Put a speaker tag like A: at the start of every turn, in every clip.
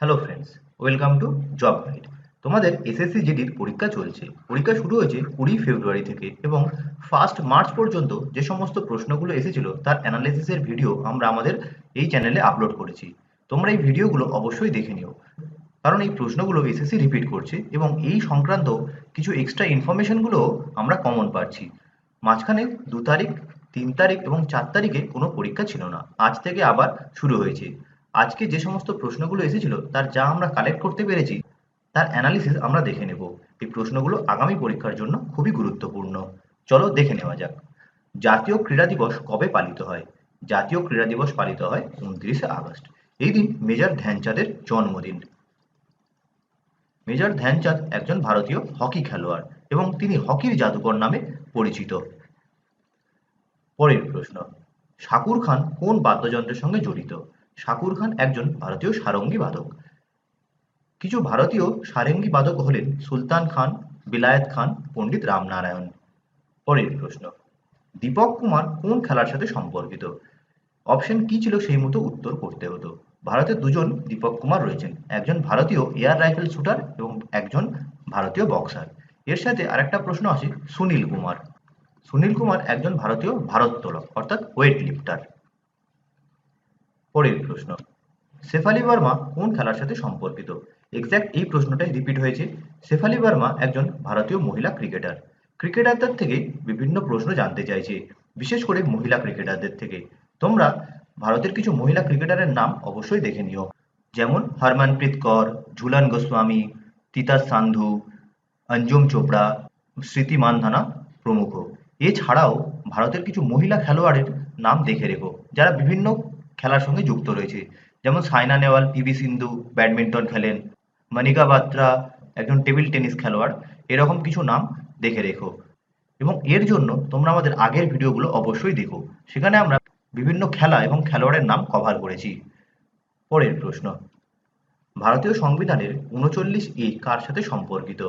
A: Hello friends welcome to job guide তোমাদের SSC জিডির পরীক্ষা চলছে। পরীক্ষা শুরু হয়েছে কুড়ি ফেব্রুয়ারি থেকে এবং ফার্স্ট মার্চ পর্যন্ত যে সমস্ত প্রশ্নগুলো এসেছিল তার অ্যানালিসিসের ভিডিও আমরা আমাদের এই চ্যানেলে আপলোড করেছি। তোমরা এই ভিডিওগুলো অবশ্যই দেখে নিও। কারণ এই প্রশ্নগুলো এসএসসি রিপিট করছে এবং এই সংক্রান্ত কিছু এক্সট্রা ইনফরমেশনগুলোও আমরা কমন পাচ্ছি। মাঝখানে দু তারিখ, তিন তারিখ এবং চার তারিখে কোনো পরীক্ষা ছিল না। আজ থেকে আবার শুরু হয়েছে। আজকে যে সমস্ত প্রশ্নগুলো এসেছিল, তার যা আমরা কালেক্ট করতে পেরেছি, তার অ্যানালিসিস আমরা দেখে নেব। এই প্রশ্নগুলো আগামী পরীক্ষার জন্য খুবই গুরুত্বপূর্ণ। চলো দেখে নেওয়া যাক। জাতীয় ক্রীড়া দিবস কবে পালিত হয়? জাতীয় ক্রীড়া দিবস পালিত হয় উনত্রিশে আগস্ট। এই দিন মেজর ধ্যানচাঁদের জন্মদিন। মেজর ধ্যানচাঁদ একজন ভারতীয় হকি খেলোয়াড় এবং তিনি হকির জাদুকর নামে পরিচিত। পরের প্রশ্ন শাকুর খান কোন বাদ্যযন্ত্রের সঙ্গে জড়িত? শাকুর খান একজন ভারতীয় সারঙ্গী বাদক। কিছু ভারতীয় সারেঙ্গী বাদক হলেন সুলতান খান, বিলায়েত খান, পণ্ডিত রামনারায়ণ। পরের প্রশ্ন, দীপক কুমার কোন খেলার সাথে সম্পর্কিত? অপশন কি ছিল সেই মতো উত্তর করতে হতো। ভারতের দুজন দীপক কুমার রয়েছেন, একজন ভারতীয় এয়ার রাইফেল শুটার এবং একজন ভারতীয় বক্সার। এর সাথে আরেকটা প্রশ্ন আছে, সুনীল কুমার। সুনীল কুমার একজন ভারতীয় ভারোত্তোলক, অর্থাৎ ওয়েট লিফটার পরের প্রশ্ন। শেফালি বর্মা কোন খেলার সাথে সম্পর্কিত? এক্স্যাক্ট এই প্রশ্নটাই রিপিট হয়েছে। শেফালি বর্মা একজন ভারতীয় মহিলা ক্রিকেটার ক্রিকেটারদের থেকে বিভিন্ন প্রশ্ন জানতে চাইছে, বিশেষ করে মহিলা ক্রিকেটারদের থেকে। তোমরা ভারতের কিছু মহিলা ক্রিকেটারের নাম অবশ্যই দেখে নিও। যেমন হরমনপ্রীত কর, ঝুলন গোস্বামী, তিতাস সান্ধু, অঞ্জুম চোপড়া, স্মৃতি মানধানা প্রমুখ। এছাড়াও ভারতের কিছু মহিলা খেলোয়াড়ের নাম দেখে রেখো, যারা বিভিন্ন খেলার সঙ্গে যুক্ত রয়েছে। যেমন সাইনা নেওয়াল পিভি সিন্ধু ব্যাডমিন্টন খেলেন, মনিকা বাত্রা একজন টেবিল টেনিস খেলোয়াড়। এরকম কিছু নাম দেখে রেখো। এবং এর জন্য তোমরা আমাদের আগের ভিডিওগুলো অবশ্যই দেখো। সেখানে আমরা বিভিন্ন খেলা এবং খেলোয়াড়ের নাম কভার করেছি। পরের প্রশ্ন, ভারতীয় সংবিধানের উনচল্লিশ এ কার সাথে সম্পর্কিত?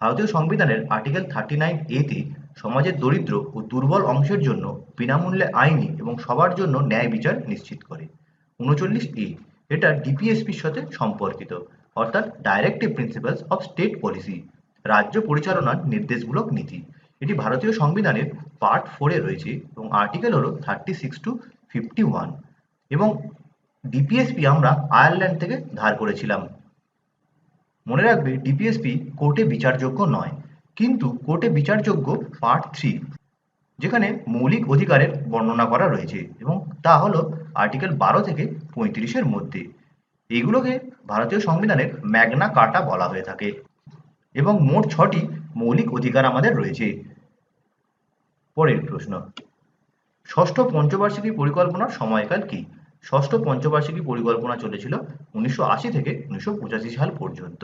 A: ভারতীয় সংবিধানের আর্টিকেল থার্টি নাইন এতে সমাজের দরিদ্র ও দুর্বল অংশের জন্য বিনামূল্যে আইনি এবং সবার জন্য ন্যায় বিচার নিশ্চিত করে। উনচল্লিশ এ এটা ডিপিএসপির সাথে সম্পর্কিত, অর্থাৎ directive principles of state policy রাজ্য পরিচালনার নির্দেশমূলক নীতি। এটি ভারতীয় সংবিধানের পার্ট ফোরে রয়েছে এবং আর্টিকেল হলো thirty six to fifty one এবং ডিপিএসপি আমরা আয়ারল্যান্ড থেকে ধার করেছিলাম। মনে রাখবে ডিপিএসপি কোর্টে বিচারযোগ্য নয়। কিন্তু কোর্টে বিচারযোগ্য পার্ট থ্রি যেখানে মৌলিক অধিকারের বর্ণনা করা রয়েছে এবং তা হলো আর্টিকেল বারো থেকে পঁয়ত্রিশের মধ্যে। এইগুলোকে ভারতীয় সংবিধানের ম্যাগনা কাটা বলা হয়ে থাকে এবং মোট ছটি মৌলিক অধিকার আমাদের রয়েছে। পরের প্রশ্ন, ষষ্ঠ পঞ্চবার্ষিকী পরিকল্পনার সময়কাল কি? ষষ্ঠ পঞ্চবার্ষিকী পরিকল্পনা চলেছিল উনিশশো আশি থেকে উনিশশো পঁচাশি সাল পর্যন্ত।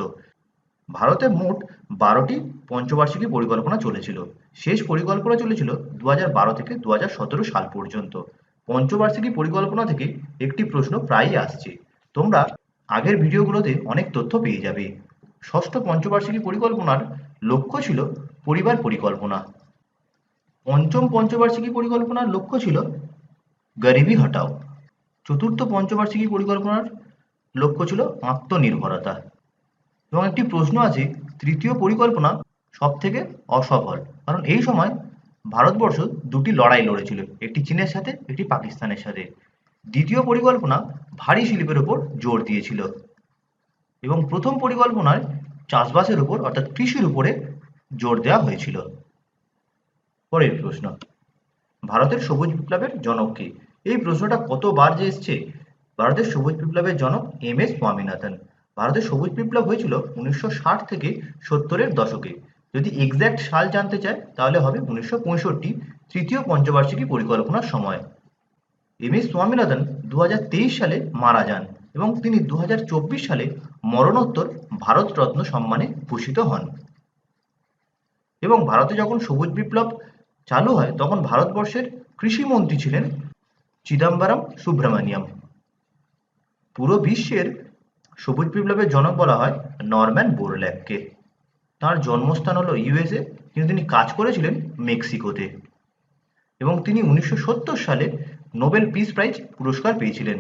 A: ভারতে মোট বারোটি পঞ্চবার্ষিকী পরিকল্পনা চলেছিল। শেষ পরিকল্পনা চলেছিল দু থেকে দু হাজার সতেরো সাল পর্যন্ত। পঞ্চবার্ষিকী পরিকল্পনা থেকে একটি প্রশ্ন প্রায়ই আসছে। তোমরা আগের ভিডিওগুলোতে অনেক তথ্য পেয়ে যাবে। ষষ্ঠ পঞ্চবার্ষিকী পরিকল্পনার লক্ষ্য ছিল পরিবার পরিকল্পনা। পঞ্চম পঞ্চবার্ষিকী পরিকল্পনার লক্ষ্য ছিল গরিবি হটাও। চতুর্থ পঞ্চবার্ষিকী পরিকল্পনার লক্ষ্য ছিল আত্মনির্ভরতা। এবং একটি প্রশ্ন আছে, তৃতীয় পরিকল্পনা সব থেকে অসফল। কারণ এই সময় ভারতবর্ষ দুটি লড়াই লড়েছিল, একটি চীনের সাথে, একটি পাকিস্তানের সাথে। দ্বিতীয় পরিকল্পনা ভারী শিল্পের উপর জোর দিয়েছিল এবং প্রথম পরিকল্পনায় চাষবাসের উপর, অর্থাৎ কৃষির উপরে জোর দেওয়া হয়েছিল। পরের প্রশ্ন, ভারতের সবুজ বিপ্লবের জনক কে? এই প্রশ্নটা কতবার যে এসছে, ভারতের সবুজ বিপ্লবের জনক এম এস স্বামীনাথন। ভারতের সবুজ বিপ্লব হয়েছিল উনিশশো ষাট থেকে সত্তরের দশকে। যদি এক্স্যাক্ট সাল জানতে চায়, তাহলে হবে উনিশশো পঁয়ষট্টি, তৃতীয় পঞ্চবার্ষিকী পরিকল্পনার সময়। এম এস স্বামীনাথন দুহাজার তেইশ সালে মারা যান এবং তিনি দুহাজার চব্বিশ সালে মরণোত্তর ভারতরত্ন সম্মানে ভূষিত হন। এবং ভারতে যখন সবুজ বিপ্লব চালু হয়, তখন ভারতবর্ষের কৃষিমন্ত্রী ছিলেন চিদম্বরম সুব্রমণিয়াম। পুরো বিশ্বের সবুজ বিপ্লবের জনক বলা হয় নরম্যান বোরল্যাককে তার জন্মস্থান হলো ইউএসএ, কিন্তু তিনি কাজ করেছিলেন মেক্সিকোতে। এবং তিনি উনিশশো সত্তর সালে নোবেল পিস প্রাইজ পুরস্কার পেয়েছিলেন।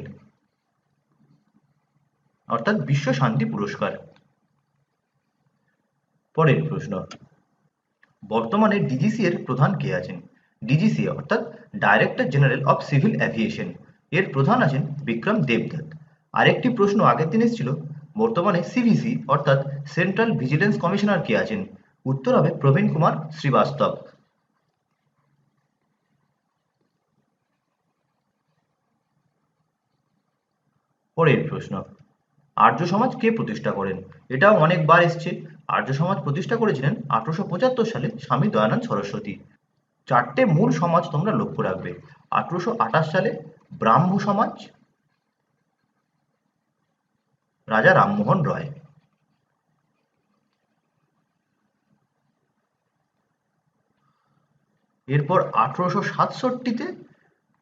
A: অর্থাৎ বিশ্ব শান্তি পুরস্কার। পরের প্রশ্ন। বর্তমানে ডিজিসি এর প্রধান কে আছেন? ডিজিসি অর্থাৎ director general of civil aviation. এর প্রধান আছেন বিক্রম দেবদত্ত। আরেকটি প্রশ্ন আগের দিন এসেছিল, বর্তমানে সিভিসি অর্থাৎ সেন্ট্রাল ভিজিলেন্স কমিশনার কে আছেন? উত্তর হবে প্রবীণ কুমার শ্রীবাস্তব। পরের প্রশ্ন, আর্য সমাজ কে প্রতিষ্ঠা করেন? এটাও অনেকবার এসছে। আর্য সমাজ প্রতিষ্ঠা করেছিলেন আঠারোশো পঁচাত্তর সালে স্বামী দয়ানন্দ সরস্বতী। চারটে মূল সমাজ তোমরা লক্ষ্য রাখবে। আঠারোশো আঠাশ সালে ব্রাহ্ম সমাজ রাজা রামমোহন রয়। এরপর আঠারোশো সাতষট্টিতে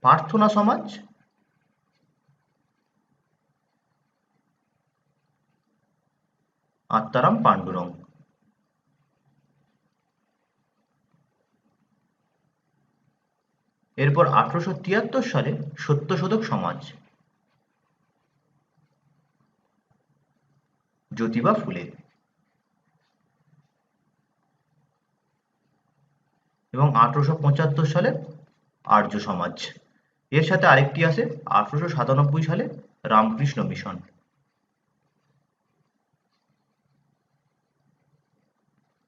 A: প্রার্থনা সমাজ। আত্মারাম পাণ্ডুরং। এরপর আঠারোশো তিয়াত্তর সালে সত্যশোধক সমাজ। জ্যোতিবা ফুলে এবং আঠারোশো পঁচাত্তর সালে আর্য সমাজ। এর সাথে আরেকটি আছে, আঠারোশো সাতানব্বই সালে রামকৃষ্ণ মিশন।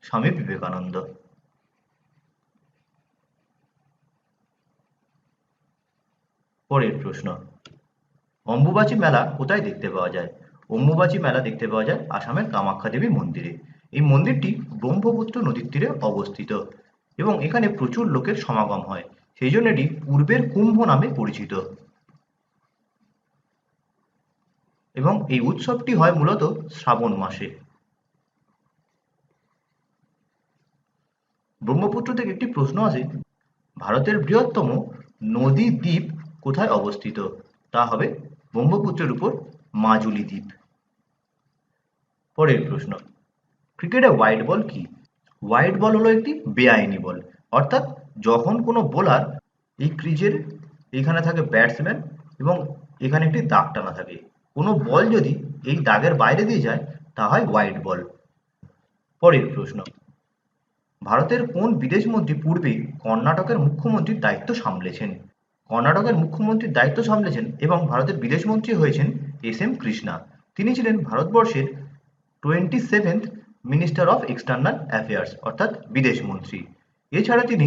A: স্বামী বিবেকানন্দ। পরের প্রশ্ন, অম্বুবাচী মেলা কোথায় দেখতে পাওয়া যায়? অম্বুবাচী মেলা দেখতে পাওয়া যায় আসামের কামাখ্যা দেবী মন্দিরে। এই মন্দিরটি ব্রহ্মপুত্র নদীর তীরে অবস্থিত এবং এখানে প্রচুর লোকের সমাগম হয়। সেই জন্য এটি পূর্বের কুম্ভ নামে পরিচিত। এবং এই উৎসবটি হয় মূলত শ্রাবণ মাসে। ব্রহ্মপুত্র থেকে একটি প্রশ্ন আছে ভারতের বৃহত্তম নদী দ্বীপ কোথায় অবস্থিত? তা হবে ব্রহ্মপুত্রের উপর মাজুলি দ্বীপ। পরের প্রশ্ন। ক্রিকেটে হোয়াইট বল কি? হোয়াইট বল হলো একটি বেআইনি বল অর্থাৎ যখন কোনো বোলার এই ক্রিজের এখানে থাকে ব্যাটসম্যান এবং এখানে একটি দাগ টানা থাকে। কোনো বল যদি এই দাগের বাইরে দিয়ে যায়, তা হয় হোয়াইট বল পরের প্রশ্ন। ভারতের কোন বিদেশমন্ত্রী পূর্বে কর্ণাটকের মুখ্যমন্ত্রীর দায়িত্ব সামলেছেন? কর্ণাটকের মুখ্যমন্ত্রীর দায়িত্ব সামলেছেন এবং ভারতের বিদেশমন্ত্রী হয়েছেন এস এম কৃষ্ণা। তিনি ছিলেন ভারতবর্ষের twenty seventh minister of external affairs অর্থাৎ বিদেশমন্ত্রী এছাড়া তিনি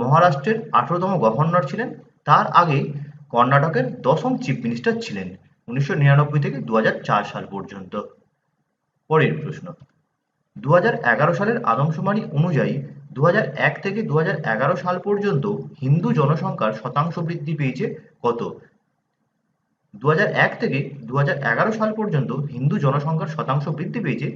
A: মহারাষ্ট্রের আঠেরোতম গভর্নর ছিলেন। তার আগে কর্ণাটকের দশম চিফ মিনিস্টার ছিলেন, উনিশশো নিরানব্বই থেকে দু হাজার চার সাল পর্যন্ত। পরের প্রশ্ন। দু হাজার এগারো সালের আদমশুমারি অনুযায়ী দু হাজার এক থেকে দু হাজার এগারো সাল পর্যন্ত হিন্দু জনসংখ্যার শতাংশ বৃদ্ধি পেয়েছে কত? দু হাজার এক থেকে দু হাজার এগারো সাল পর্যন্ত হিন্দু জনসংখ্যার শতাংশ বৃদ্ধি পেয়েছে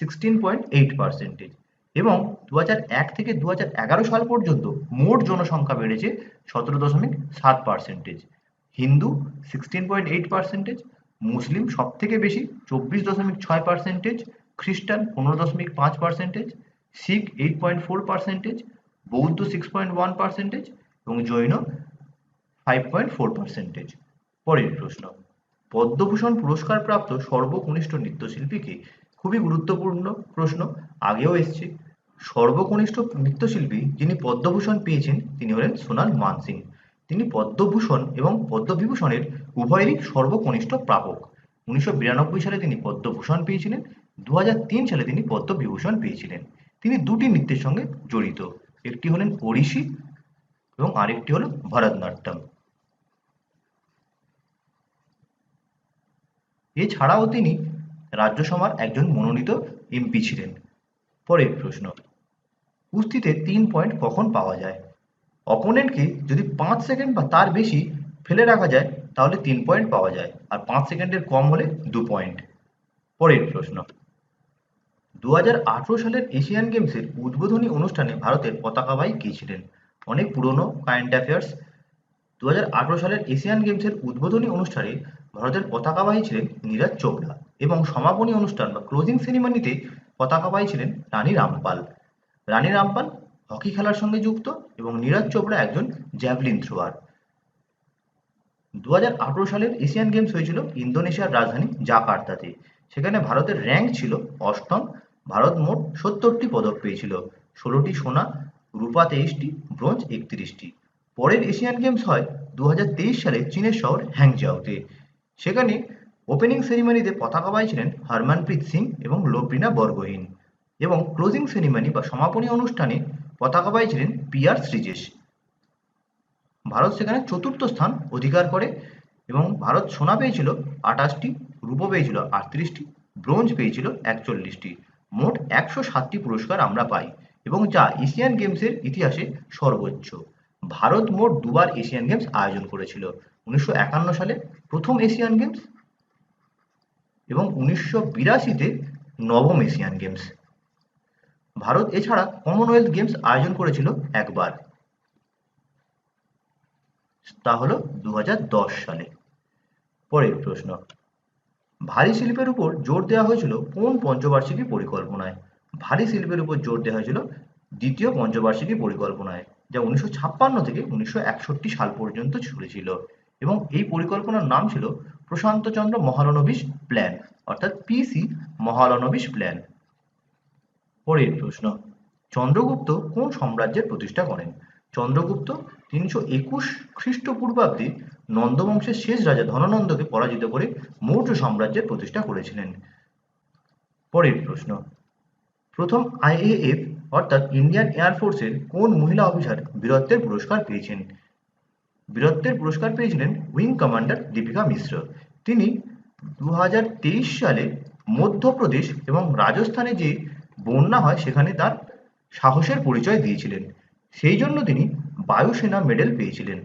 A: সিক্সটিন পয়েন্ট এইট পার্সেন্টেজ এবং দু হাজার এক থেকে দু হাজার এগারো সাল পর্যন্ত মোট জনসংখ্যা বেড়েছে সতেরো দশমিক সাত percentage Hindu sixteen point eight percentage Muslim সব থেকে বেশি চব্বিশ দশমিক ছয় পার্সেন্টেজ খ্রিস্টান পনেরো দশমিক পাঁচ পার্সেন্টেজ শিখ এইট পয়েন্ট ফোর পার্সেন্টেজ বৌদ্ধ সিক্স পয়েন্ট ওয়ান পার্সেন্টেজ এবং Jain five point four percentage পরের প্রশ্ন। পদ্মভূষণ পুরস্কার প্রাপ্ত সর্বকনিষ্ঠ নৃত্যশিল্পীকে খুবই গুরুত্বপূর্ণ প্রশ্ন আগেও এসছে। সর্বকনিষ্ঠ নৃত্যশিল্পী যিনি পদ্মভূষণ পেয়েছেন, তিনি হলেন সোনাল মানসিং। তিনি পদ্মভূষণ এবং পদ্মবিভূষণের উভয়েরই সর্বকনিষ্ঠ প্রাপক। উনিশশো বিরানব্বই সালে তিনি পদ্মভূষণ পেয়েছিলেন দু হাজার তিন সালে তিনি পদ্মবিভূষণ পেয়েছিলেন। তিনি দুটি নৃত্যের সঙ্গে জড়িত, একটি হলেন ওড়িশি এবং আরেকটি হল ভরতনাট্যম। এছাড়াও তিনি রাজ্যসভার একজন মনোনীত এমপি ছিলেন। পরের প্রশ্ন, কুস্তিতে তিন পয়েন্ট কখন পাওয়া যায়? অপোনেন্টকে যদি পাঁচ সেকেন্ড বা তার বেশি ফেলে রাখা যায়, তাহলে তিন পয়েন্ট পাওয়া যায়, আর পাঁচ সেকেন্ডের কম হলে দু পয়েন্ট পরের প্রশ্ন দু হাজার আঠারো সালের এশিয়ান গেমসের উদ্বোধনী অনুষ্ঠানে ভারতের পতাকাবাহী কে ছিলেন? অনেক পুরনো কারেন্ট অ্যাফেয়ার্স দু হাজার আঠারো সালের এশিয়ান গেমসের উদ্বোধনী অনুষ্ঠানে ভারতের পতাকাবাহী ছিলেন নীরাজ চোপড়া এবং সমাপনী অনুষ্ঠান বা ক্লোজিং সেরিমনিতে পতাকাবাহী ছিলেন রানী রামপাল। রানী রামপাল হকি খেলার সঙ্গে যুক্ত এবং নীরাজ চোপড়া একজন জ্যাভলিন থ্রোয়ার দু হাজার আঠারো সালের এশিয়ান গেমস হয়েছিল ইন্দোনেশিয়ার রাজধানী জাকার্তাতে। সেখানে ভারতের র্যাঙ্ক ছিল অষ্টম। ভারত মোট সত্তরটি পদক পেয়েছিল। ষোলোটি সোনা, রূপা তেইশটি, ব্রোঞ্জ একত্রিশটি। পরের এশিয়ান গেমস হয় দু হাজার তেইশ সালে চীনের শহর হ্যাংজাওতে সেখানে ওপেনিং সেরিমনিতে পতাকা পাইছিলেন হরমানপ্রীত সিং এবং লোব্রিনা বরগোহিন এবং ক্লোজিং সেরিমনি বা সমাপনী অনুষ্ঠানে পতাকা পাইছিলেন পি আর শ্রীজেশ। ভারত সেখানে চতুর্থ স্থান অধিকার করে এবং ভারত সোনা পেয়েছিল আঠাশটি, রূপো পেয়েছিল আটত্রিশটি, ব্রোঞ্জ পেয়েছিল একচল্লিশটি। মোট একশো সাতটি পুরস্কার আমরা পাই এবং যা এশিয়ান গেমসের ইতিহাসে সর্বোচ্চ। ভারত মোট দুবার এশিয়ান গেমস আয়োজন করেছিল। উনিশশো একান্ন সালে প্রথম এশিয়ান গেমস এবং উনিশশো বিরাশিতে নবম এশিয়ান গেমস। ভারত এছাড়া কমনওয়েলথ গেমস আয়োজন করেছিল একবার। তা হলো দু হাজার দশ সালে। পরের প্রশ্ন। ভারী শিল্পের উপর জোর দেওয়া হয়েছিল কোন পঞ্চবার্ষিকী পরিকল্পনায়? ভারী শিল্পের উপর জোর দেওয়া হয়েছিল দ্বিতীয় পঞ্চবার্ষিকী পরিকল্পনায়। যা উনিশশো ছাপ্পান্ন থেকে উনিশশো একষট্টি সাল পর্যন্ত চলেছিল এবং এই পরিকল্পনার নাম ছিল প্রশান্তচন্দ্র মহালনবিশ প্ল্যান, অর্থাৎ পিসি মহালনবিশ প্ল্যান। পরের প্রশ্ন, চন্দ্রগুপ্ত কোন সাম্রাজ্যের প্রতিষ্ঠা করেন? চন্দ্রগুপ্ত তিনশো একুশ খ্রিস্টপূর্বাব্দে নন্দবংশের শেষ রাজা ধনানন্দকে পরাজিত করে মৌর্য সাম্রাজ্যের প্রতিষ্ঠা করেছিলেন। পরের প্রশ্ন, প্রথম আইএএফ অর্থাৎ ইন্ডিয়ান এয়ার এয়ারফোর্সের কোন মহিলা অফিসার বীরত্বের পুরস্কার পেয়েছেন? বীরত্বের পুরস্কার পেয়েছিলেন উইং কমান্ডার দীপিকা মিশ্র। তিনি দু হাজার তেইশ সালে মধ্যপ্রদেশ এবং রাজস্থানে যে বন্যা হয়, সেখানে তার সাহসের পরিচয় দিয়েছিলেন। সেই জন্য তিনি বায়ুসেনা মেডেল পেয়েছিলেন।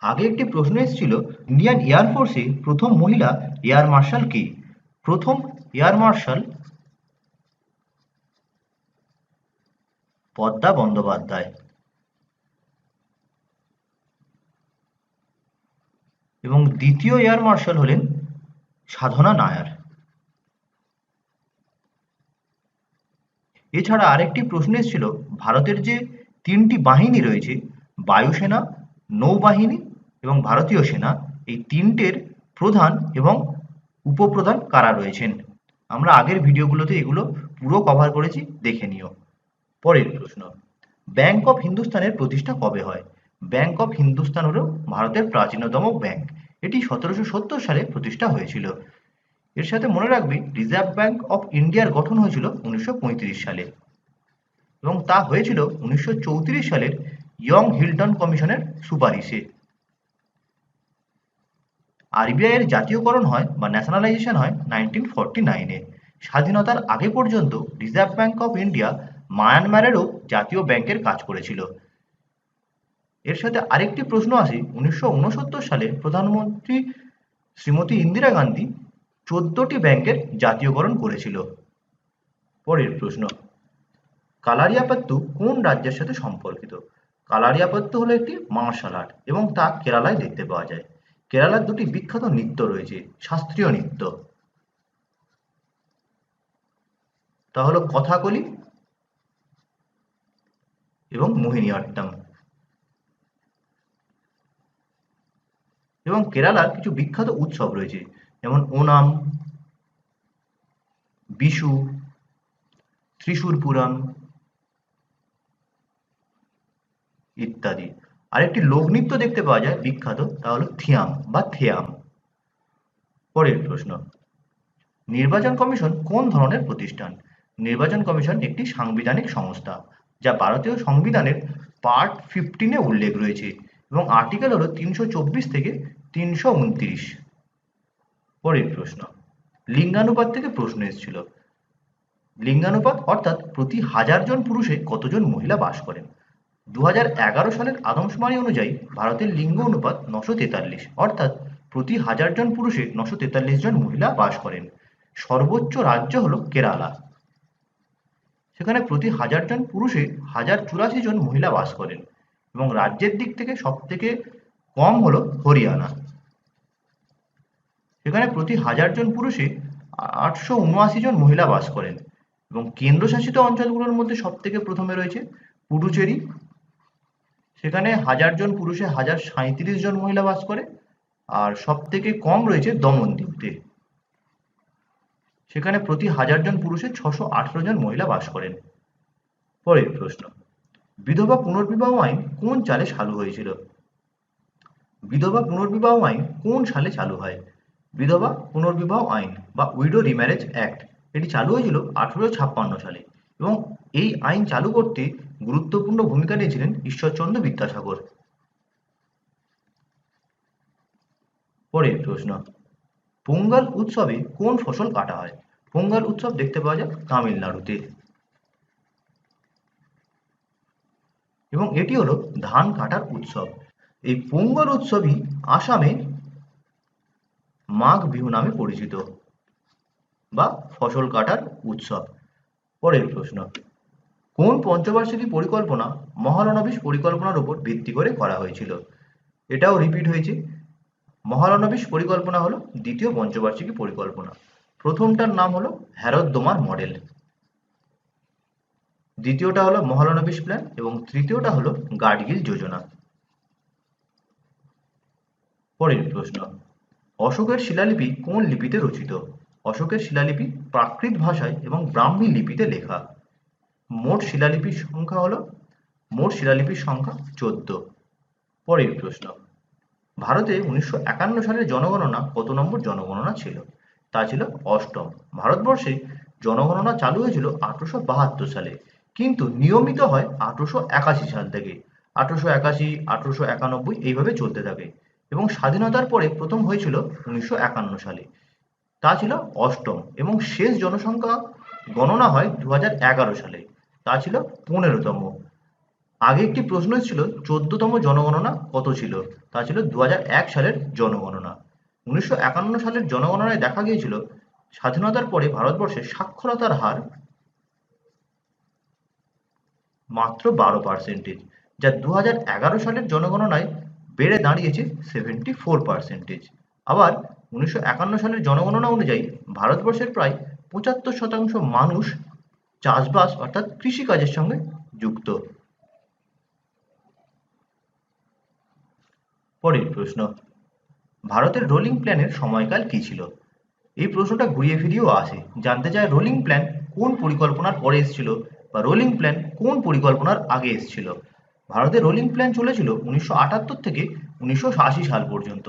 A: আগে একটি প্রশ্ন এসেছিল, ইন্ডিয়ান এয়ারফোর্সে প্রথম মহিলা এয়ার মার্শাল কে? প্রথম এয়ার মার্শাল পদ্মা বন্দ্যোপাধ্যায়। এবং দ্বিতীয় এয়ার মার্শাল হলেন সাধনা নায়ার। এছাড়া আরেকটি প্রশ্ন এসেছিল, ভারতের যে তিনটি বাহিনী রয়েছে, বায়ুসেনা, নৌবাহিনী এবং ভারতীয় সেনা এই তিনটের প্রধান এবং উপপ্রধান কারা রয়েছেন? আমরা আগের ভিডিওগুলোতে এগুলো পুরো কভার করেছি, দেখে নিও। পরের প্রশ্ন ব্যাংক অফ হিন্দুস্তানের প্রতিষ্ঠা কবে হয়? ব্যাংক অফ হিন্দুস্তান হল ভারতের প্রাচীনতম ব্যাংক এটি সতেরোশো সত্তর সালে প্রতিষ্ঠা হয়েছিল। এর সাথে মনে রাখবে রিজার্ভ ব্যাংক অফ ইন্ডিয়ার গঠন হয়েছিল উনিশশো পঁয়ত্রিশ সালে। এবং তা হয়েছিল উনিশশো চৌত্রিশ সালের ইয়ং হিল্টন কমিশনের সুপারিশে। আরবিআই এর জাতীয়করণ হয় বা ন্যাশনালাইজেশন হয় নাইনটিন ফর্টি নাইনে স্বাধীনতার আগে পর্যন্ত রিজার্ভ ব্যাংক অফ ইন্ডিয়া মায়ানমারেরও জাতীয় ব্যাংকের কাজ করেছিল। এর সাথে আরেকটি প্রশ্ন আসে, উনিশশো উনসত্তর সালে প্রধানমন্ত্রী শ্রীমতী ইন্দিরা গান্ধী চোদ্দটি ব্যাংকের জাতীয়করণ করেছিল। পরের প্রশ্ন কালারিয়াপাত্তু কোন রাজ্যের সাথে সম্পর্কিত? কালারিয়াপাত্তু হলো একটি মার্শাল আর্ট এবং তা কেরালায় দেখতে পাওয়া যায়। কেরালার দুটি বিখ্যাত নৃত্য রয়েছে, শাস্ত্রীয় নৃত্য। তা হলো কথাকলি এবং মোহিনীঅট্টম এবং কেরালার কিছু বিখ্যাত উৎসব রয়েছে, যেমন ওনাম, বিশু ত্রিশূরপুরম ইত্যাদি। আরেকটি লোকনৃত্য দেখতে পাওয়া যায়, বিখ্যাত, তা হলো থিয়াম বা থেয়াম। পরের প্রশ্ন, নির্বাচন কমিশন কোন ধরনের প্রতিষ্ঠান? নির্বাচন কমিশন একটি সাংবিধানিক সংস্থা, যা ভারতীয় সংবিধানের পার্ট ফিফটিনে উল্লেখ রয়েছে এবং আর্টিকেল হলো তিনশো চব্বিশ থেকে তিনশো উনত্রিশ। পরের প্রশ্ন, লিঙ্গানুপাত থেকে প্রশ্ন এসেছিল। লিঙ্গানুপাত অর্থাৎ প্রতি হাজার জন পুরুষে কতজন মহিলা বাস করেন? দু হাজার এগারো সালের আদমশুমারি অনুযায়ী ভারতের লিঙ্গ অনুপাত নশো তেতাল্লিশ, অর্থাৎ প্রতি হাজার জন পুরুষে নশো তেতাল্লিশ জন মহিলা বাস করেন। সর্বোচ্চ রাজ্য হল কেরালা। সেখানে প্রতি হাজার জন পুরুষে হাজার চুরাশি জন মহিলা বাস করেন এবং রাজ্যের দিক থেকে সব থেকে কম হল হরিয়ানা। সেখানে প্রতি হাজার জন পুরুষে আটশো উনআশি জন মহিলা বাস করেন এবং কেন্দ্রশাসিত অঞ্চলগুলোর মধ্যে সব থেকে প্রথমে রয়েছে পুডুচেরি সেখানে হাজার জন পুরুষে হাজার সাঁইত্রিশ জন মহিলা বাস করে, আর সব থেকে কম রয়েছে দমনদ্বীপতে সেখানে প্রতি হাজার জন পুরুষে ছশো আঠেরো জন মহিলা বাস করেন। পরের প্রশ্ন, বিধবা পুনর্বিবাহ আইন কোন সালে চালু হয়েছিল? বিধবা পুনর্বিবাহ আইন কোন সালে চালু হয়? বিধবা পুনর্বিবাহ আইন বা উইডো রিম্যারেজ অ্যাক্ট, এটি চালু হয়েছিল আঠেরোশো ছাপ্পান্ন সালে এবং এই আইন চালু করতে গুরুত্বপূর্ণ ভূমিকা নিয়েছিলেন ঈশ্বরচন্দ্র বিদ্যাসাগর। পরের প্রশ্ন, পোঙ্গল উৎসবে কোন ফসল কাটা হয়? পোঙ্গল উৎসব দেখতে পাওয়া যায় তামিলনাড়ুতে। এবং এটি হলো ধান কাটার উৎসব। এই পোঙ্গল উৎসবই আসামে মাঘ বিহু নামে পরিচিত বা ফসল কাটার উৎসব। পরের প্রশ্ন কোন পঞ্চবার্ষিকী পরিকল্পনা মহালনবিশ পরিকল্পনার উপর ভিত্তি করে করা হয়েছিল? এটাও রিপিট হয়েছে। মহালনবিশ পরিকল্পনা হলো দ্বিতীয় পঞ্চবার্ষিকী পরিকল্পনা। প্রথমটার নাম হলো হ্যারোদ্দোমার মডেল। দ্বিতীয়টা হলো মহালনবিশ প্ল্যান এবং তৃতীয়টা হলো গার্ডগিল যোজনা। পরের প্রশ্ন, অশোকের শিলালিপি কোন লিপিতে রচিত? অশোকের শিলালিপি প্রাকৃত ভাষায় এবং ব্রাহ্মী লিপিতে লেখা। মোট শিলালিপির সংখ্যা হলো, মোট শিলালিপির সংখ্যা চোদ্দ। পরের প্রশ্ন। ভারতে উনিশশো একান্ন সালের জনগণনা কত নম্বর জনগণনা ছিল? তা ছিল অষ্টম। ভারতবর্ষে জনগণনা চালু হয়েছিল আঠারোশো বাহাত্তর সালে, কিন্তু নিয়মিত হয় আঠারোশো একাশি সাল থেকে। আঠারোশো একাশি, আঠারোশো একানব্বই এইভাবে চলতে থাকে এবং স্বাধীনতার পরে প্রথম হয়েছিল উনিশশো একান্ন সালে। তা ছিল অষ্টম এবং শেষ জনসংখ্যা গণনা হয় দু সালে। তা ছিল পনেরোতম। আগে একটি প্রশ্ন ছিল, চোদ্দতম জনগণনা কত ছিল? তা ছিল দু হাজার এক সালের জনগণনা। উনিশশো একান্ন সালের জনগণনায় দেখা গিয়েছিল, স্বাধীনতার পরে ভারতবর্ষে সাক্ষরতার হার মাত্র বারো পার্সেন্টেজ, যা দু সালের জনগণনায় বেড়ে দাঁড়িয়েছে সেভেন্টি ফোর পার্সেন্টেজ। আবার উনিশশো একান্ন সালের জনগণনা অনুযায়ী ভারতবর্ষের প্রায় পঁচাত্তর শতাংশ মানুষ চাষবাস অর্থাৎ কৃষিকাজের সঙ্গে যুক্ত। পরের প্রশ্ন, ভারতের রোলিং প্ল্যানের সময়কাল কি ছিল? এই প্রশ্নটা ঘুরিয়ে ফিরিয়েও আসে। জানতে চায় রোলিং প্ল্যান কোন পরিকল্পনার পরে এসেছিল বা রোলিং প্ল্যান কোন পরিকল্পনার আগে এসেছিল? ভারতের রোলিং প্ল্যান চলেছিল উনিশশো আটাত্তর থেকে উনিশশো আশি সাল পর্যন্ত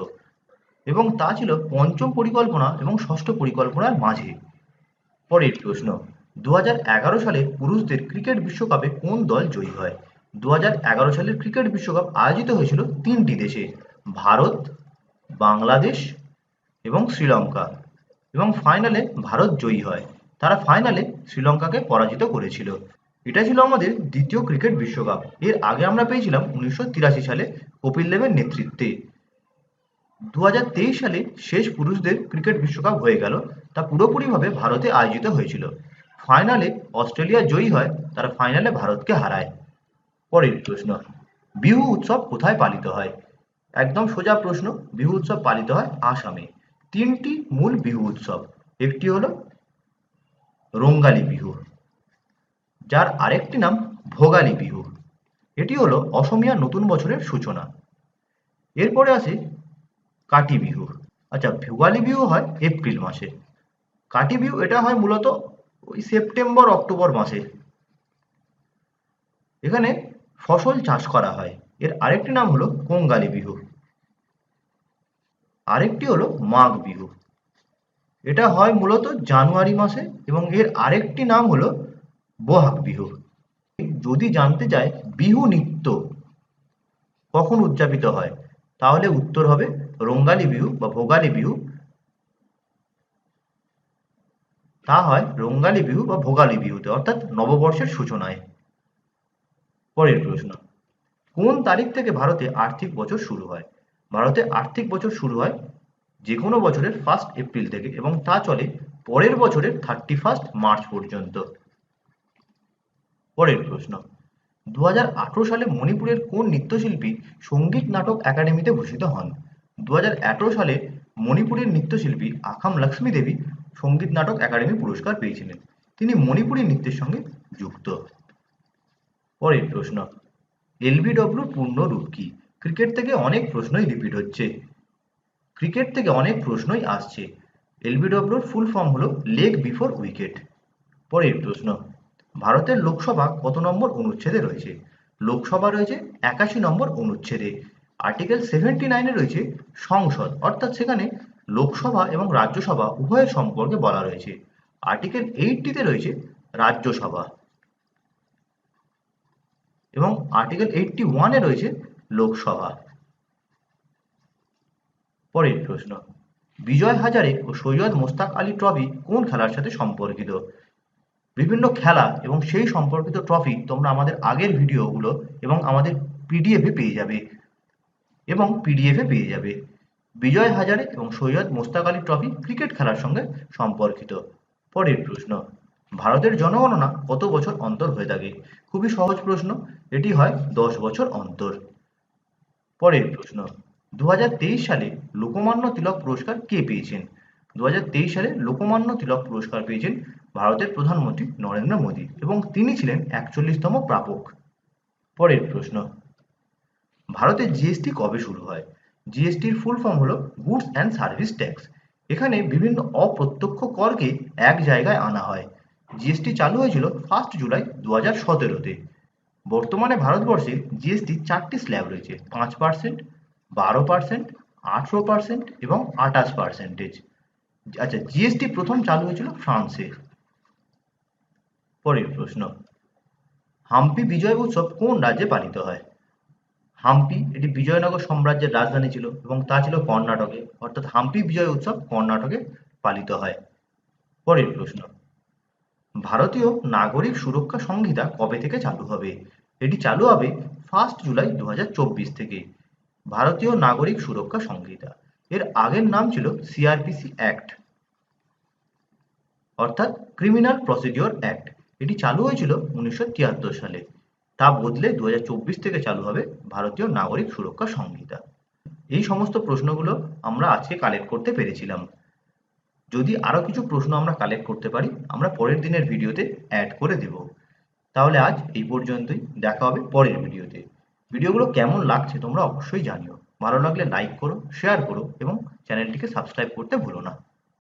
A: এবং তা ছিল পঞ্চম পরিকল্পনা এবং ষষ্ঠ পরিকল্পনার মাঝে। পরের প্রশ্ন দু হাজার এগারো সালে পুরুষদের ক্রিকেট বিশ্বকাপে কোন দল জয়ী হয়? দু হাজার এগারো সালের ক্রিকেট বিশ্বকাপ আয়োজিত হয়েছিল তিনটি দেশে, ভারত, বাংলাদেশ এবং শ্রীলঙ্কা। এবং ফাইনালে ভারত জয়ী হয়। তারা ফাইনালে শ্রীলঙ্কাকে পরাজিত করেছিল। এটা ছিল আমাদের দ্বিতীয় ক্রিকেট বিশ্বকাপ। এর আগে আমরা পেয়েছিলাম উনিশশো তিরাশি সালে কপিল দেবের নেতৃত্বে। দু হাজার তেইশ সালে শেষ পুরুষদের ক্রিকেট বিশ্বকাপ হয়ে গেল। তা পুরোপুরিভাবে ভারতে আয়োজিত হয়েছিল। ফাইনালে অস্ট্রেলিয়া জয়ী হয়, তারা ফাইনালে ভারতকে হারায়। পরের প্রশ্ন, বিহু উৎসব কোথায় পালিত হয়? একদম সোজা প্রশ্ন, বিহু উৎসব পালিত হয় আসামে। তিনটি মূল বিহু উৎসব, একটি হলো রঙ্গালী বিহু, যার আরেকটি নাম ভোগালী বিহু। এটি হলো অসমীয়া নতুন বছরের সূচনা। এরপরে আসে কাটি বিহু। আচ্ছা ভোগালী বিহু হয় এপ্রিল মাসে। কাটি বিহু, এটা হয় মূলত ওই সেপ্টেম্বর, অক্টোবর মাসে। এখানে ফসল চাষ করা হয়। এর আরেকটি নাম হলো কঙ্গালী বিহু। আরেকটি হলো মাঘ বিহু। এটা হয় মূলত জানুয়ারি মাসে এবং এর আরেকটি নাম হলো বহাগ বিহু। যদি জানতে চায় বিহু নৃত্য কখন উদযাপিত হয়, তাহলে উত্তর হবে রঙ্গালী বিহু বা ভোগালী বিহু তা হয় রঙ্গালী বিহু বা ভোগালী বিহুতে, অর্থাৎ নববর্ষের সূচনায়। পরের প্রশ্ন, কোন তারিখ থেকে ভারতে আর্থিক বছর শুরু হয়? ভারতে আর্থিক বছর শুরু হয় যে কোনো বছরের ফার্স্ট এপ্রিল থেকে এবং তা চলে পরের বছরের থার্টি ফার্স্ট মার্চ পর্যন্ত। পরের প্রশ্ন দু হাজার আঠেরো সালে মণিপুরের কোন নৃত্যশিল্পী সংগীত নাটক একাডেমিতে ভূষিত হন? দু সালে মণিপুরের নৃত্যশিল্পী আখাম লক্ষ্মী দেবী সংগীত নাটক একাডেমি পুরস্কার পেয়েছিলেন। তিনি মণিপুরী নৃত্যের সঙ্গে যুক্ত। পরের প্রশ্ন এলবিডব্লিউর পূর্ণ রূপ কি? ক্রিকেট থেকে অনেক প্রশ্নই রিপিট হচ্ছে। ক্রিকেট থেকে অনেক প্রশ্নই আসছে। এলবিডব্লিউর ফুল ফর্ম হলো লেগ বিফোর উইকেট পরের প্রশ্ন, ভারতের লোকসভা কত নম্বর অনুচ্ছেদে রয়েছে? লোকসভা রয়েছে একাশি নম্বর অনুচ্ছেদে। আর্টিকেল সেভেন্টি নাইনে রয়েছে সংসদ। অর্থাৎ সেখানে লোকসভা এবং রাজ্যসভা উভয়ের সম্পর্কে বলা রয়েছে। আর্টিকেল এইটটিতে রয়েছে রাজ্যসভা। এবং আর্টিকেল এইটটি ওয়ানে রয়েছে লোকসভা। পরের প্রশ্ন, বিজয় হাজারে ও সৈয়দ মোস্তাক আলী ট্রফি কোন খেলার সাথে সম্পর্কিত? বিভিন্ন খেলা এবং সেই সম্পর্কিত ট্রফি তোমরা আমাদের আগের ভিডিওগুলো এবং আমাদের পিডিএফে পেয়ে যাবে এবং পিডিএফে পেয়ে যাবে। বিজয় হাজারে এবং সৈয়দ মোস্তাক আলী ট্রফি ক্রিকেট খেলার সঙ্গে সম্পর্কিত। পরের প্রশ্ন, ভারতের জনগণনা কত বছর অন্তর হয়ে থাকে? খুবই সহজ প্রশ্ন, এটি হয় দশ বছর অন্তর। পরের প্রশ্ন দু হাজার তেইশ সালে লোকমান্য তিলক পুরস্কার কে পেয়েছেন? দু হাজার তেইশ সালে লোকমান্য তিলক পুরস্কার পেয়েছেন ভারতের প্রধানমন্ত্রী নরেন্দ্র মোদী এবং তিনি ছিলেন একচল্লিশতম প্রাপক। পরের প্রশ্ন, ভারতে জিএসটি কবে শুরু হয়? জিএসটির ফুল ফর্ম হলো গুডস অ্যান্ড সার্ভিস ট্যাক্স এখানে বিভিন্ন অপ্রত্যক্ষ করকে এক জায়গায় আনা হয়। জিএসটি চালু হয়েছিল ফার্স্ট জুলাই দু হাজার সতেরোতে। বর্তমানে ভারতবর্ষে জিএসটি চারটি স্ল্যাব রয়েছে, পাঁচ পার্সেন্ট বারো পার্সেন্ট আঠেরো পার্সেন্ট এবং আঠাশ পার্সেন্টেজ আচ্ছা জিএসটি প্রথম চালু হয়েছিল ফ্রান্সে। পরের প্রশ্ন, হাম্পি বিজয় উৎসব কোন রাজ্যে পালিত হয়? হাম্পি, এটি বিজয়নগর সাম্রাজ্যের রাজধানী ছিল এবং তা ছিল কর্ণাটকে। অর্থাৎ হাম্পি বিজয় উৎসব কর্ণাটকে পালিত হয়। পরের প্রশ্ন, ভারতীয় নাগরিক সুরক্ষা সংহিতা কবে থেকে চালু হবে? এটি চালু হবে ফার্স্ট জুলাই দু হাজার চব্বিশ থেকে। ভারতীয় নাগরিক সুরক্ষা সংহিতা। এর আগের নাম ছিল সিআরপিসি অ্যাক্ট অর্থাৎ ক্রিমিনাল প্রসিডিওর অ্যাক্ট এটি চালু হয়েছিল উনিশশো তিয়াত্তর সালে। তা বদলে দু হাজার চব্বিশ থেকে চালু হবে ভারতীয় নাগরিক সুরক্ষা সংহিতা। এই সমস্ত প্রশ্নগুলো আমরা আজকে কালেক্ট করতে পেরেছিলাম। যদি আরও কিছু প্রশ্ন আমরা কালেক্ট করতে পারি, আমরা পরের দিনের ভিডিওতে অ্যাড করে দেব। তাহলে আজ এই পর্যন্তই, দেখা হবে পরের ভিডিওতে। ভিডিওগুলো কেমন লাগছে তোমরা অবশ্যই জানিও। ভালো লাগলে লাইক করো শেয়ার করো এবং চ্যানেলটিকে সাবস্ক্রাইব করতে ভুলো না।